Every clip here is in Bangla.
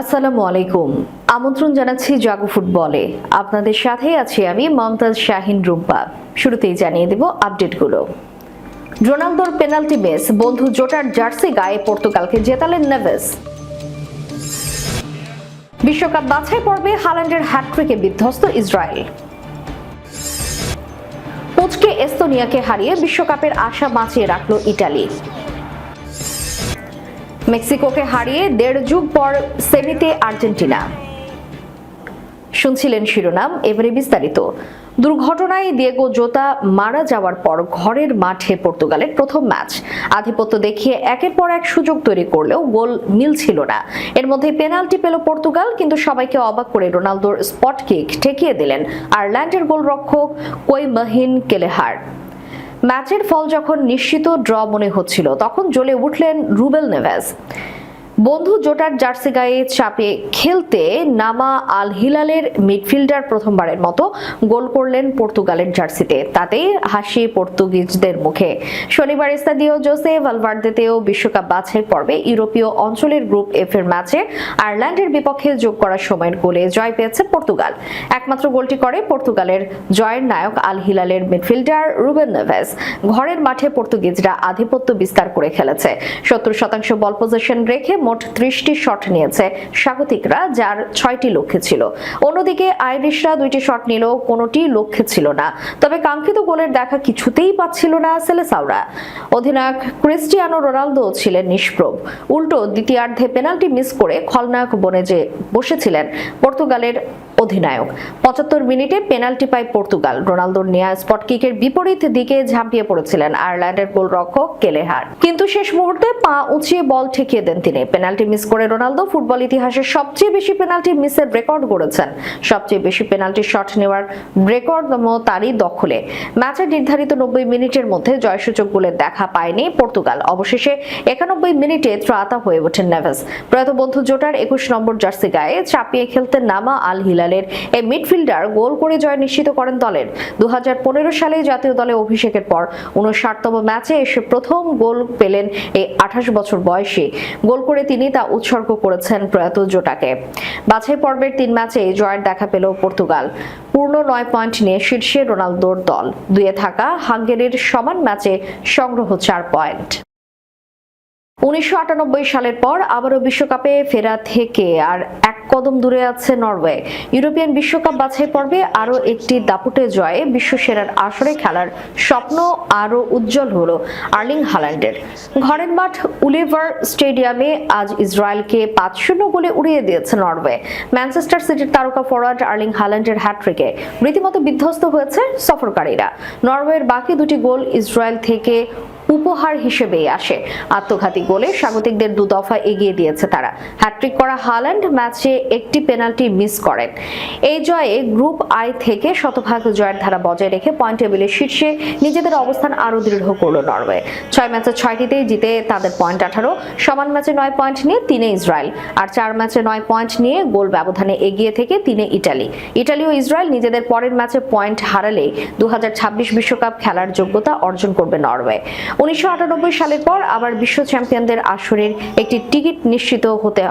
আসসালামু আলাইকুম। আমন্ত্রণ জানাচ্ছি জাগো ফুটবলে। আপনাদের সাথে আছি আমি মমতাজ শাহিন রুম্পা শুরুতেই জানিয়ে দেব আপডেটগুলো। রোনালদোর পেনাল্টি মিস, বন্ধু জোটার জার্সি গায়ে পর্তুগালকে জেতালেন নেভেস। বিশ্বকাপ বাছাই পর্বে হাল্যান্ডের হ্যাটট্রিকে বিধ্বস্ত ইসরায়েল। কোচকে এস্তোনিয়াকে হারিয়ে বিশ্বকাপের আশা বাঁচিয়ে রাখল ইটালি। মেক্সিকোকে হারিয়ে দেড় যুগ পর সেমিতে আর্জেন্টিনা। শুনছিলেন শিরোনাম, এবারে বিস্তারিত। দুর্ঘটনায় দিয়েগো জোতা মারা যাওয়ার পর ঘরের মাঠে পর্তুগালের প্রথম ম্যাচ। আধিপত্য দেখিয়ে একের পর এক সুযোগ তৈরি করলেও গোল মিলছিল না। এর মধ্যে পেনাল্টি পেল পর্তুগাল, কিন্তু সবাইকে অবাক করে রোনালদোর স্পট কিক ঠেকিয়ে দিলেন আয়ারল্যান্ডের গোলরক্ষক কই মহিন কেলেহার। ম্যাচের ফল যখন নিশ্চিত ড্র মনে হচ্ছিল তখন জ্বলে উঠলেন রুবেল নেভেস বন্ধু জোটার জার্সি গায়ে চাপে খেলতে নামা আল হিলালের মিডফিল্ডার প্রথমবারের মতো গোল করলেন পর্তুগালের জার্সিতে। তাতে হাসি পর্তুগিজদের মুখে। শনিবার স্তাদিও জোসে ভালভার্দেতেও বিশ্বকাপ বাছাই পর্বে ইউরোপীয় অঞ্চলের গ্রুপ এফ এর ম্যাচে আয়ারল্যান্ডের বিপক্ষে যোগ করার সময়ের গোলে জয় পেয়েছে পর্তুগাল। একমাত্র গোলটি করে পর্তুগালের জয়ের নায়ক আল হিলালের মিডফিল্ডার রুবেন নেভেস। ঘরের মাঠে পর্তুগিজরা আধিপত্য বিস্তার করে খেলেছে। সত্তর শতাংশ বল পজিশন রেখে মোট ত্রিশটি শট নিয়েছে স্বাগতিকরা, যার ছয়টি লক্ষ্যে ছিল। অন্যদিকে আইরিশরা দুইটি শট নিলেও কোনোটি লক্ষ্যে ছিল না। তবে কাঙ্ক্ষিত গোলের দেখা কিছুতেই পাচ্ছিল না সেলেসাওরা। অধিনায়ক ক্রিস্টিয়ানো রোনালদো ছিলেন নিষ্প্রভ। উল্টো দ্বিতীয়ার্ধে পেনাল্টি মিস করে খলনায়ক বনে যে বসেছিলেন পর্তুগালের অধিনায়ক। পঁচাত্তর মিনিটে পেনাল্টি পায় পর্তুগাল। রোনালদোর নেয়া স্পট কিকের বিপরীত দিকে ঝাঁপিয়ে পড়েছিলেন আয়ারল্যান্ডের গোলরক্ষক কেলেহার। কিন্তু শেষ মুহূর্তে পা উঁচিয়ে বল ঠেকিয়ে দেন তিনি। পেনাল্টি মিস করে রোনালদো ফুটবল ইতিহাসের সবচেয়ে বেশি পেনাল্টি মিসের রেকর্ড গড়েছেন। সবচেয়ে বেশি পেনাল্টি শট নেওয়ার রেকর্ড তারই দখলে। ম্যাচের নির্ধারিত নব্বই মিনিটের মধ্যে জয়সূচক গোলের দেখা পায়নি পর্তুগাল। অবশেষে একানব্বই মিনিটে ত্রাতা হয়ে ওঠেন নেভেস। প্রয়াত বন্ধু জোটার একুশ নম্বর জার্সি গায়ে চাপিয়ে খেলতে নামা আল হিলালের এই মিডফিল্ডার গোল করে জয় নিশ্চিত করেন দলের। দু হাজার পনেরো সালে জাতীয় দলে অভিষেকের পর উনষাটতম ম্যাচে এসে প্রথম গোল পেলেন এই আঠাশ বছর বয়সে। গোল করে তিনি তা উৎসর্গ করেছেন প্রয়াত জোটাকে বাছাই পর্বের তিন ম্যাচে জয়ের দেখা পেল পর্তুগাল। পূর্ণ নয় পয়েন্ট নিয়ে শীর্ষে রোনালদোর দল। দুয়ে থাকা হাঙ্গেরির সমান ম্যাচে সংগ্রহ চার পয়েন্ট। উনিশশো আটানব্বই সালের পর আবারও বিশ্বকাপে ফেরা থেকে আর এক কদম দূরে আছে নরওয়ে। ইউরোপিয়ান বিশ্বকাপ বাছাই পর্বে আরও একটি দাপুটে জয়ে বিশ্বসেরার আসরে খেলার স্বপ্ন আরও উজ্জ্বল হল আর্লিং হাল্যান্ডের ঘরের মাঠ উলিভার স্টেডিয়ামে আজ ইসরায়েলকে পাঁচ শূন্য গোলে উড়িয়ে দিয়েছে নরওয়ে। ম্যানচেস্টার সিটির তারকা ফরওয়ার্ড আর্লিং হাল্যান্ডের হ্যাট্রিকে রীতিমতো বিধ্বস্ত হয়েছে সফরকারীরা। নরওয়ের বাকি দুটি গোল ইসরায়েল থেকে উপহার হিসেবেই আসে। আত্মঘাতী গোলে স্বাগতিকদের দু দফা এগিয়ে দিয়েছে তারা। হ্যাট্রিক করা হাল্যান্ড ম্যাচে একটি পেনাল্টি মিস করেন। এই জয়ে গ্রুপ আই থেকে শতভাগ জয়ের ধারা বজায় রেখে পয়েন্ট টেবিলের শীর্ষে নিজেদের অবস্থান আরও দৃঢ় করল নরওয়ে। ছয় ম্যাচে ছয়টিতেই জিতে তাদের পয়েন্ট আঠারো, সমান ম্যাচে নয় পয়েন্ট নিয়ে তিনে ইসরায়েল। আর চার ম্যাচে নয় পয়েন্ট নিয়ে গোল ব্যবধানে এগিয়ে থেকে তিনে ইটালি। ইটালি ও ইসরায়েল নিজেদের পরের ম্যাচে পয়েন্ট হারালে দু বিশ্বকাপ খেলার যোগ্যতা অর্জন করবে নরওয়ে। উনিশশো আটানব্বই সালের পর আবার বিশ্ব চ্যাম্পিয়নদের আসরের একটি টিকিট নিশ্চিত হতে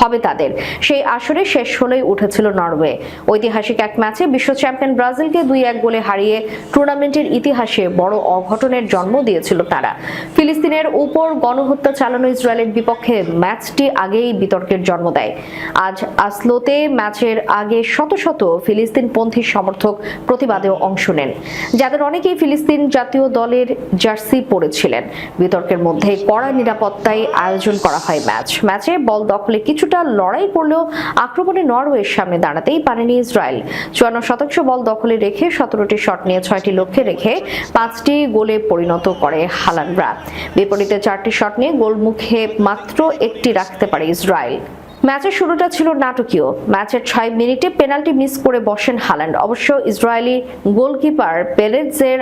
হবে তাদের। সেই আসরে শেষ হলেই উঠেছিল নরওয়ে। ঐতিহাসিক এক ম্যাচে বিশ্ব চ্যাম্পিয়ন ব্রাজিলকে দুই এক গোলে হারিয়ে টুর্নামেন্টের ইতিহাসে বড় অঘটনের জন্ম দিয়েছিল তারা। ফিলিস্তিনের উপর গণহত্যা চালানো ইসরায়েলের বিপক্ষে ম্যাচটি আগেই বিতর্কের জন্ম দেয়। আজ আসলোতে ম্যাচের আগে শত শত ফিলিস্তিন ফিলিস্তিনপন্থী সমর্থক প্রতিবাদেও অংশ নেন। যাদের অনেকেই ফিলিস্তিন জাতীয় দলের জার্সি পরেছিলেন। বিতর্কের মধ্যে কড়া নিরাপত্তায় আয়োজন করা হয় ম্যাচ। ম্যাচে বল দখলে কিছুটা লড়াই করলেও আক্রমণে নরওয়ের সামনে দাঁড়াতেই পারেনি ইসরায়েল। চুয়ান্ন শতাংশ বল দখলে রেখে সতেরোটি শট নিয়ে ছয়টি লক্ষ্যে রেখে পাঁচটি গোলে পরিণত করে হালানরা। বিপরীতে চারটি শট নিয়ে গোলমুখে মাত্র একটি রাখতে পারে ইসরায়েল। ম্যাচের শুরুটা ছিল নাটকীয়। ম্যাচের ছয় মিনিটে পেনাল্টি মিস করে বসেন হাল্যান্ড অবশ্য ইসরায়েলি গোলকিপার পেরেজের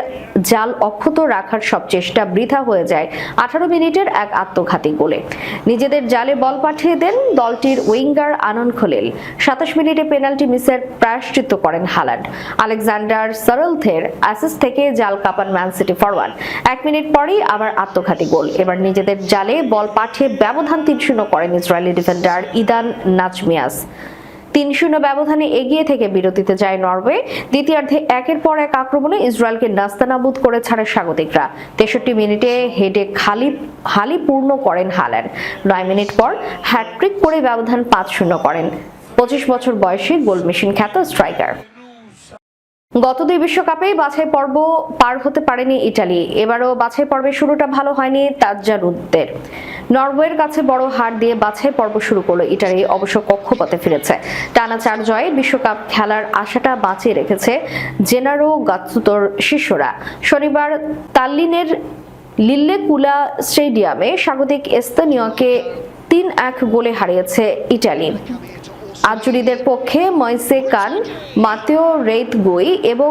জাল অক্ষত রাখার সব চেষ্টা বৃথা হয়ে যায় আঠারো মিনিটের এক আত্মঘাতী গোলে। নিজেদের জালে বল পাঠিয়ে দেন দলটির উইঙ্গার আনন্দ খলিল। সাতাশ মিনিটে পেনাল্টি মিসের প্রায়শ্চিত্ত করেন হাল্যান্ড আলেকজান্ডার সারলথের অ্যাসেস থেকে জাল কাপান ম্যান সিটি ফরওয়ার্ড। এক মিনিট পরেই আবার আত্মঘাতী গোল। এবার নিজেদের জালে বল পাঠিয়ে ব্যবধান তিন করেন ইসরায়েলি ডিফেন্ডার ইদ ইদান নাজমিয়াস। তিন শূন্য ব্যবধানে এগিয়ে থেকে বিরতিতে যায় নরওয়ে। দ্বিতীয়ার্ধে একের পর এক আক্রমণে ইসরায়েলকে নাস্তানাবুদ করে ছাড়ে স্বাগতিকরা। তেষট্টি মিনিটে হেডে খালি হালি পূর্ণ করেন হাল্যান্ড নয় মিনিট পর হ্যাট্রিক করে ব্যবধান পাঁচ শূন্য করেন। পঁচিশ বছর বয়সে গোল মেশিন খ্যাত স্ট্রাইকার। গত দুই বিশ্বকাপেই বাছাই পর্ব পার হতে পারেনি ইটালি। এবারও বাছাই পর্বের শুরুটা ভালো হয়নি তাজ্জারুদ্দের নরওয়ের কাছে বড় হার দিয়ে বাছাই পর্ব শুরু করল ইটালি, অবশ্য কক্ষপথে ফিরেছে। টানা চার জয়ে বিশ্বকাপ খেলার আশাটা বাঁচিয়ে রেখেছে জেনারো গাত্তুতোর শিষ্যরা। শনিবার তাল্লিনের লিল্লেকুলা স্টেডিয়ামে স্বাগতিক এস্তোনিয়াকে তিন এক গোলে হারিয়েছে ইটালি। আজুরিদের পক্ষে ময়সে কান, মাতেও রেইত গুই এবং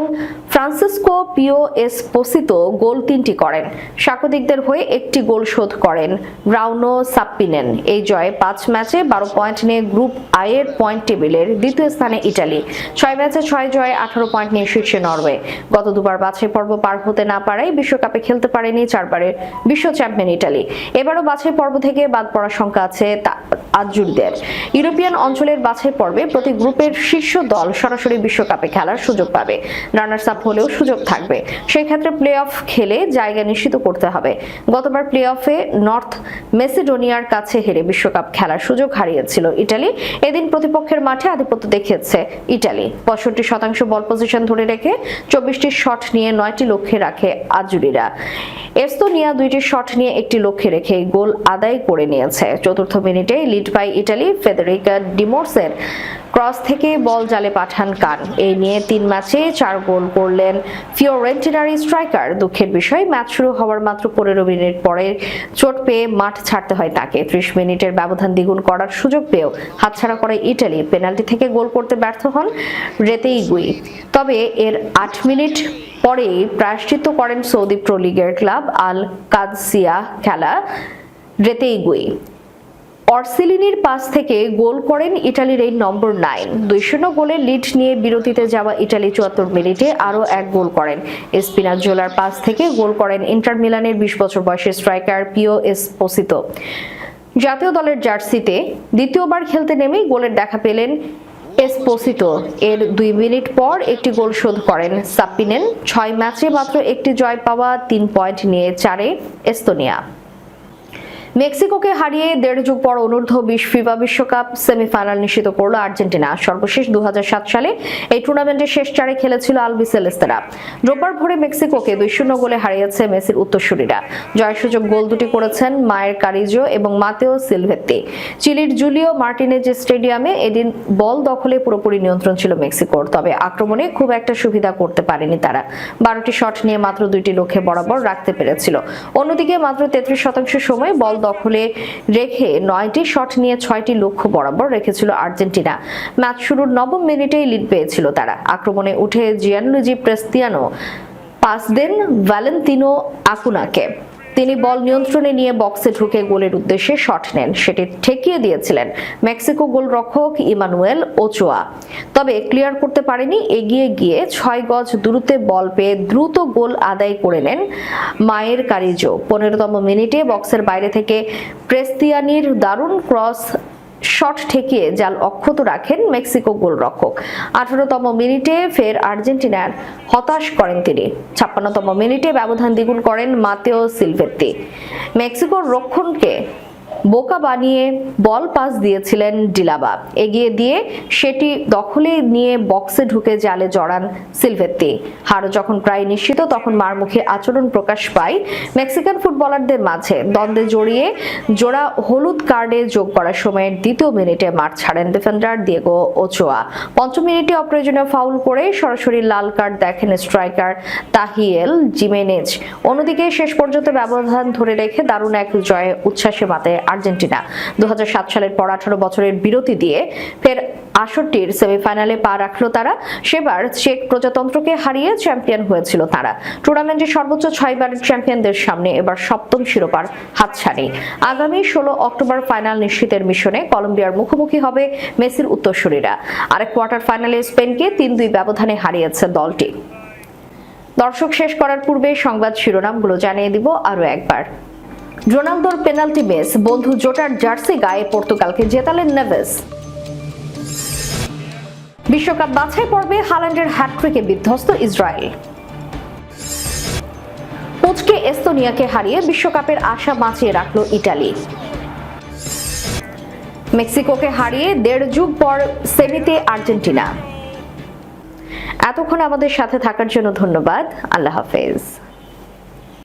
ফ্রান্সিসকো পিও এসপোসিতো গোল তিনটি করেন। স্বাগতিকদের হয়ে একটি গোল শোধ করেন ব্রাউনো সাপ্পিনেন। এই জয়ে পাঁচ ম্যাচে বারো পয়েন্ট নিয়ে গ্রুপ আয়ের পয়েন্ট টেবিলের দ্বিতীয় স্থানে ইটালি। ছয় ম্যাচে ছয় জয়ে আঠারো পয়েন্ট নিয়ে শীর্ষে নরওয়ে। গত দুবার বাছাই পর্ব পার হতে না পারায় বিশ্বকাপে খেলতে পারেনি চারবারের বিশ্ব চ্যাম্পিয়ন ইটালি। এবারও বাছাই পর্ব থেকে বাদ পড়ার সংখ্যা আছে আজুরদের ইউরোপিয়ান অঞ্চলের বাছাই পর্বে প্রতি গ্রুপের শীর্ষ দল সরাসরি বিশ্বকাপে খেলার সুযোগ পাবে। রানার্স আপ হলেও সুযোগ থাকবে। সেই ক্ষেত্রে প্লে অফ খেলে জায়গা নিশ্চিত করতে হবে। গতবার প্লে অফে নর্থ মেসিডোনিয়ার কাছে হেরে বিশ্বকাপ খেলার সুযোগ হারিয়েছিল ইটালি। এদিন প্রতিপক্ষের মাঠে আধিপত্য দেখিয়েছে ইটালি। পঁয়ষট্টি শতাংশ বল পজিশন ধরে রেখে চব্বিশটি শট নিয়ে নয়টি লক্ষ্যে রাখে আজুরিরা এস্তোনিয়া দুইটি শট নিয়ে একটি লক্ষ্যে রেখে গোল আদায় করে নিয়েছে। চতুর্থ মিনিটে লিড পায় ইটালি ফেদেরিকা ডিমোর্সের ক্রস থেকে বল জালে পাঠান কান। এই নিয়ে তিন ম্যাচে চার গোল করলেন ফিওরেন্টিনার স্ট্রাইকার। দুঃখের বিষয়, ম্যাচ শুরু হওয়ার মাত্র পনেরো মিনিট পরে চোট পেয়ে মাঠ ছাড়তে হয় তাকে। ত্রিশ মিনিটের ব্যবধান দ্বিগুণ করার সুযোগ পেয়েও হাতছাড়া করে ইটালি। পেনাল্টি থেকে গোল করতে ব্যর্থ হন রেতেই গুই তবে এর আট মিনিট পরেই প্রায়শ্চিত্ত করেন সৌদি প্রো লিগের ক্লাব আল কাদসিয়া খেলা রেতেই গুই অর্সেলিনির পাস থেকে গোল করেন ইটালির এই নম্বর নাইন। দুই শূন্য গোলের লিড নিয়ে বিরতিতে যাওয়া ইটালি চুয়াত্তর মিনিটে আরও এক গোল করেন। এসপিনাজোলার পাস থেকে গোল করেন ইন্টার মিলানের বিশ বছর বয়সী স্ট্রাইকার পিও এসপোসিতো। জাতীয় দলের জার্সিতে দ্বিতীয়বার খেলতে নেমেই গোলের দেখা পেলেন এসপোসিটো এর দুই মিনিট পর একটি গোল শোধ করেন সাপ্পিনেন ছয় ম্যাচে মাত্র একটি জয় পাওয়া তিন পয়েন্ট নিয়ে চারে এস্তোনিয়া। মেক্সিকোকে হারিয়ে দেড় যুগ পর অনূর্ধ্ব বিশ ফিফা বিশ্বকাপ সেমিফাইনাল নিশ্চিত করল আর্জেন্টিনা। সর্বশেষ দু হাজার সাত সালে এই টুর্নামেন্টের শেষ চারে খেলেছিল আলবি সেলেস্তেরা রোববার ভোরে মেক্সিকোকে দুই শূন্য গোলে হারিয়েছে মেসির উত্তরসূরিরা। জয়সূচক গোল দুটি করেছেন মায়ের কারিজো এবং মাতেও সিলভেত্তি। চিলির জুলিও মার্টিনেজ স্টেডিয়ামে এদিন বল দখলে পুরোপুরি নিয়ন্ত্রণ ছিল মেক্সিকোর, তবে আক্রমণে খুব একটা সুবিধা করতে পারেনি তারা। বারোটি শট নিয়ে মাত্র দুইটি লক্ষ্যে বরাবর রাখতে পেরেছিল। অন্যদিকে মাত্র তেত্রিশ শতাংশ সময় বল দখলে রেখে নয়টি শট নিয়ে ছয়টি লক্ষ্য বরাবর রেখেছিল আর্জেন্টিনা। ম্যাচ শুরুর নবম মিনিটেই লিড পেয়েছিল তারা। আক্রমণে উঠে জিয়ানলুজি প্রেস্তিয়ানো, পাস দেন ভ্যালেন্তিনো আকুনাকে। তিনি বল নিয়ন্ত্রণে নিয়ে বক্সে ঢুকে গোলের উদ্দেশ্যে শট নেন। সেটি ঠেকিয়ে দিয়েছিলেন মেক্সিকো গোলরক্ষক ইমানুয়েল ওচোয়া। তবে ক্লিয়ার করতে পারেনি, এগিয়ে গিয়ে ছয় গজ দূরত্বে বল পেয়ে দ্রুত গোল আদায় করে নেন মায়ের কারিজো। পনেরোতম মিনিটে বক্সের বাইরে থেকে প্রেস্তিয়ানির দারুণ ক্রস শট ঠেকিয়ে জাল অক্ষত রাখেন মেক্সিকো গোলরক্ষক। আঠারোতম মিনিটে ফের আর্জেন্টিনার হতাশ করেন তিনি। ছাপ্পান্নতম মিনিটে ব্যবধান দ্বিগুণ করেন মাতেও সিলভেত্তি। মেক্সিকোর রক্ষণকে বোকা বানিয়ে বল পাস দিয়েছিলেন ডিলাবা। এগিয়ে দিয়ে সেটি দখলে নিয়ে বক্সে ঢুকে জালে জড়ান সিলভেত্তি। হারও যখন প্রায় নিশ্চিত, তখন মারমুখী আচরণ প্রকাশ পায় মেক্সিকান ফুটবলারদের মাঝে। দ্বন্দ্বে জড়িয়ে জোড়া হলুদ কার্ডে যোগ করার সময়ের দ্বিতীয় মিনিটে মাঠ ছাড়েন ডিফেন্ডার দিয়েগো ওচোয়া। পঞ্চম মিনিটে অপ্রয়োজনীয় ফাউল করে সরাসরি লাল কার্ড দেখেন স্ট্রাইকার তাহিয়েল জিমেনেজ। অন্যদিকে শেষ পর্যন্ত ব্যবধান ধরে রেখে দারুণ এক জয়ে উচ্ছ্বাসে মাতে আর্জেন্টিনা। দু সালের পর আঠারো বছরের বিরতি দিয়ে ফের আসরটির সেমিফাইনালে পা রাখল তারা। সেবার চেক প্রজাতন্ত্রকে হারিয়ে চ্যাম্পিয়ন হয়েছিল তারা। টুর্নামেন্টের সর্বোচ্চ ছয়বারের চ্যাম্পিয়নদের সামনে এবার সপ্তম শিরোপার হাতছানি। আগামী ষোলো অক্টোবর ফাইনাল নিশ্চিতের মিশনে কলম্বিয়ার মুখোমুখি হবে মেসির উত্তরসূরিরা। আরেক কোয়ার্টার ফাইনালে স্পেনকে তিন দুই ব্যবধানে হারিয়েছে দলটি। দর্শক শেষ করার পূর্বে সংবাদ শিরোনামগুলো জানিয়ে দিব আরও একবার। রোনালদোর পেনাল্টি মিস বন্ধু জোটার জার্সি গায়ে পর্তুগালকে জেতালেন নেভেস। বিশ্বকাপ বাছাই পর্বে হাল্যান্ডের হ্যাটট্রিকে বিধ্বস্ত ইসরায়েল। কোচকে এস্তোনিয়াকে হারিয়ে বিশ্বকাপের আশা বাঁচিয়ে রাখল ইটালি। মেক্সিকোকে হারিয়ে দেড় যুগ পর সেমিতে আর্জেন্টিনা। এতক্ষণ আমাদের সাথে থাকার জন্য ধন্যবাদ। আল্লাহ হাফেজ।